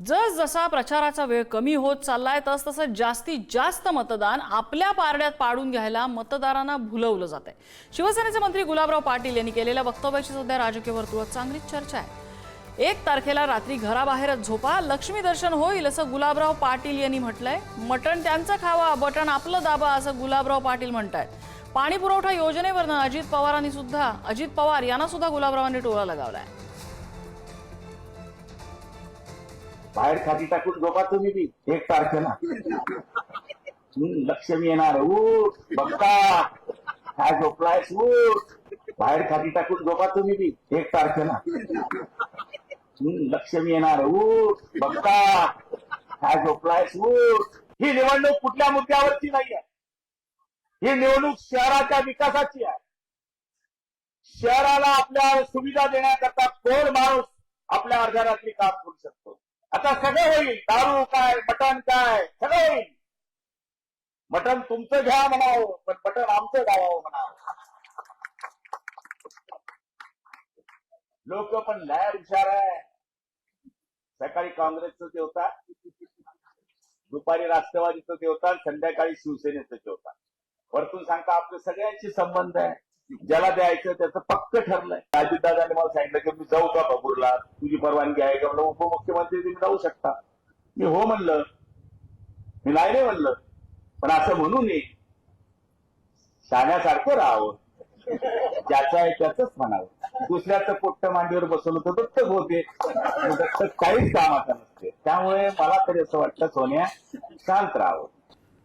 जसजसा प्रचाराचा वेळ कमी होत चाललाय तस तसं जास्तीत जास्त मतदान आपल्या पारड्यात पाडून घ्यायला मतदारांना भुलवलं जात आहे शिवसेनेचे मंत्री गुलाबराव पाटील यांनी केलेल्या वक्तव्याची सध्या राजकीय वर्तुळात चांगलीच चर्चा आहे. एक तारखेला रात्री घराबाहेरच झोपा लक्ष्मी दर्शन होईल असं गुलाबराव पाटील यांनी म्हटलंय. मटण त्यांचं खावा बटण आपलं दाबा असं गुलाबराव पाटील म्हणतायत. पाणी पुरवठा योजनेवरनं अजित पवारांनी सुद्धा अजित पवार यांना सुद्धा गुलाबरावांनी टोळा लगावलाय. बाहेर खाती टाकून झोपा तुम्ही बी. एक तारखेला लक्ष्मी येणार. उठ बघता काय झोपलाय उठ. बाहेर खाती टाकून झोपा तुम्ही बी. एक तारखेला हम्म, लक्ष्मी येणार. उठ बघता काय झोपलाय उठ. ही निवडणूक कुठल्या मुद्द्यावरची नाही आहे ही निवडणूक शहराच्या विकासाची आहे. शहराला आपल्या सुविधा देण्याकरता कोण माणूस आपल्या अर्ध्या रात्री काम करू शकतो? आता सगळं होईल. दारू काय मटण काय सगळं होईल. मटण तुमचं घ्या म्हणावं पण मटण आमचं गावावं म्हणावं. लोक पण लय हुशार आहे. सकाळी काँग्रेसचं ते होता दुपारी राष्ट्रवादीचं ते होता संध्याकाळी शिवसेनेचं ते होता वरतून सांगता आपले सगळ्यांशी संबंध आहे. ज्याला द्यायचं त्याचं पक्क ठरलंय. अजितदादांनी मला सांगितलं की मी जाऊ का बाबूरला? तुझी परवानगी आहे का? म्हणलं उपमुख्यमंत्री तुम्ही जाऊ शकता. मी हो म्हणलं. मी नाही नाही म्हणलं. पण असं म्हणू नये शाण्यासारखं राहावं. ज्याचं आहे त्याच म्हणावं. दुसऱ्याचं पोट्ट मांडीवर बसवलं तर दत्तक होते दत्तक काहीच कामाचं नसते. त्यामुळे मला तरी असं वाटतं सोन्या शांत राहावं.